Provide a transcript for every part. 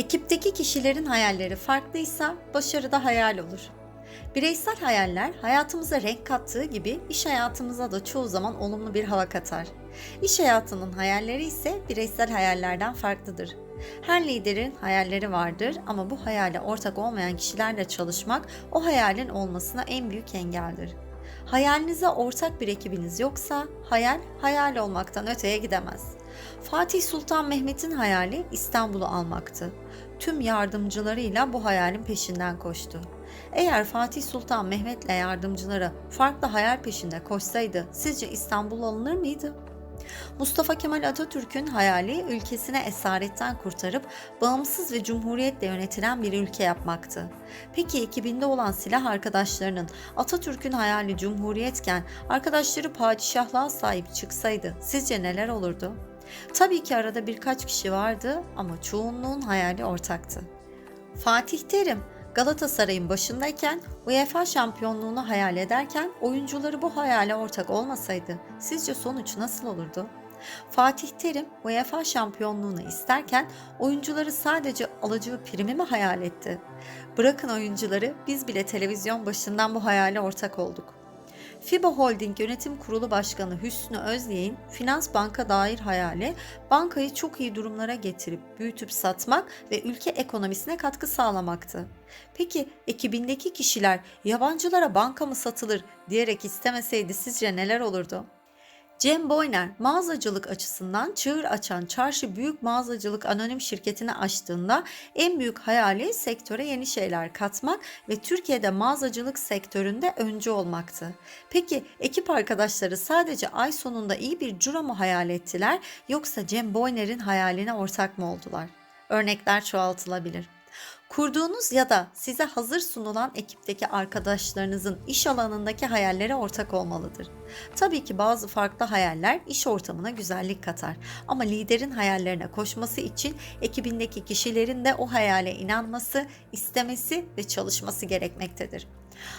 Ekipteki kişilerin hayalleri farklıysa başarı da hayal olur. Bireysel hayaller hayatımıza renk kattığı gibi iş hayatımıza da çoğu zaman olumlu bir hava katar. İş hayatının hayalleri ise bireysel hayallerden farklıdır. Her liderin hayalleri vardır ama bu hayale ortak olmayan kişilerle çalışmak o hayalin olmasına en büyük engeldir. Hayalinize ortak bir ekibiniz yoksa hayal hayal olmaktan öteye gidemez. Fatih Sultan Mehmet'in hayali İstanbul'u almaktı. Tüm yardımcılarıyla bu hayalin peşinden koştu. Eğer Fatih Sultan Mehmet'le yardımcıları farklı hayal peşinde koşsaydı sizce İstanbul alınır mıydı? Mustafa Kemal Atatürk'ün hayali ülkesine esaretten kurtarıp bağımsız ve cumhuriyetle yönetilen bir ülke yapmaktı. Peki ekibinde olan silah arkadaşlarının Atatürk'ün hayali cumhuriyetken arkadaşları padişahlığa sahip çıksaydı sizce neler olurdu? Tabii ki arada birkaç kişi vardı ama çoğunluğun hayali ortaktı. Fatih Terim Galatasaray'ın başındayken UEFA şampiyonluğunu hayal ederken oyuncuları bu hayale ortak olmasaydı sizce sonuç nasıl olurdu? Fatih Terim UEFA şampiyonluğunu isterken oyuncuları sadece alacağı primi mi hayal etti? Bırakın oyuncuları biz bile televizyon başından bu hayale ortak olduk. FIBA Holding Yönetim Kurulu Başkanı Hüsnü Özyek'in finans banka dair hayali bankayı çok iyi durumlara getirip büyütüp satmak ve ülke ekonomisine katkı sağlamaktı. Peki ekibindeki kişiler yabancılara banka mı satılır diyerek istemeseydi sizce neler olurdu? Cem Boyner mağazacılık açısından çığır açan çarşı büyük mağazacılık anonim şirketini açtığında en büyük hayali sektöre yeni şeyler katmak ve Türkiye'de mağazacılık sektöründe öncü olmaktı. Peki ekip arkadaşları sadece ay sonunda iyi bir cura mı hayal ettiler yoksa Cem Boyner'in hayaline ortak mı oldular? Örnekler çoğaltılabilir. Kurduğunuz ya da size hazır sunulan ekipteki arkadaşlarınızın iş alanındaki hayallere ortak olmalıdır. Tabii ki bazı farklı hayaller iş ortamına güzellik katar ama liderin hayallerine koşması için ekibindeki kişilerin de o hayale inanması, istemesi ve çalışması gerekmektedir.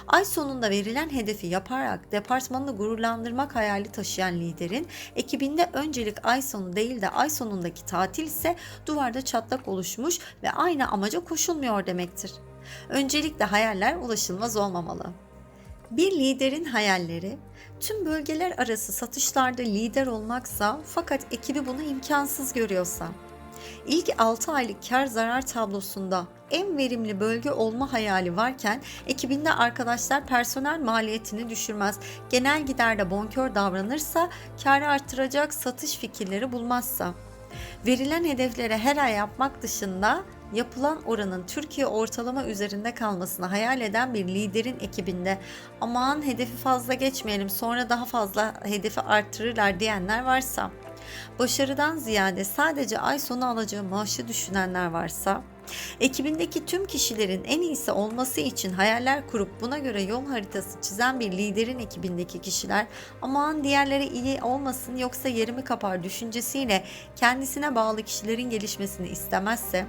Ay sonunda verilen hedefi yaparak departmanını gururlandırmak hayali taşıyan liderin ekibinde öncelik ay sonu değil de ay sonundaki tatil ise duvarda çatlak oluşmuş ve aynı amaca koşulmuyor demektir. Öncelikle hayaller ulaşılmaz olmamalı. Bir liderin hayalleri tüm bölgeler arası satışlarda lider olmaksa fakat ekibi bunu imkansız görüyorsa İlk 6 aylık kar zarar tablosunda en verimli bölge olma hayali varken ekibinde arkadaşlar personel maliyetini düşürmez, genel giderde bonkör davranırsa karı arttıracak satış fikirleri bulmazsa. Verilen hedeflere her ay yapmak dışında yapılan oranın Türkiye ortalama üzerinde kalmasını hayal eden bir liderin ekibinde. Aman hedefi fazla geçmeyelim sonra daha fazla hedefi arttırırlar diyenler varsa başarıdan ziyade sadece ay sonu alacağı maaşı düşünenler varsa, ekibindeki tüm kişilerin en iyisi olması için hayaller kurup buna göre yol haritası çizen bir liderin ekibindeki kişiler aman diğerleri iyi olmasın yoksa yerimi kapar düşüncesiyle kendisine bağlı kişilerin gelişmesini istemezse,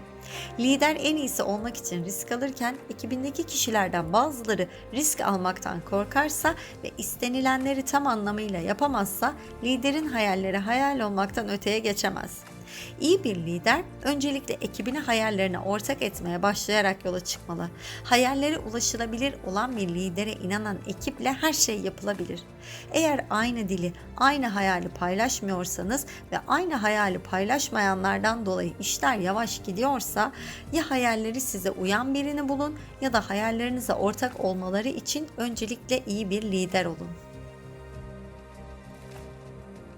lider en iyisi olmak için risk alırken ekibindeki kişilerden bazıları risk almaktan korkarsa ve istenilenleri tam anlamıyla yapamazsa liderin hayalleri hayal olmaktan öteye geçemez. İyi bir lider öncelikle ekibini hayallerine ortak etmeye başlayarak yola çıkmalı. Hayalleri ulaşılabilir olan bir lidere inanan ekiple her şey yapılabilir. Eğer aynı dili, aynı hayali paylaşmıyorsanız ve aynı hayali paylaşmayanlardan dolayı işler yavaş gidiyorsa ya hayalleri size uyan birini bulun ya da hayallerinize ortak olmaları için öncelikle iyi bir lider olun.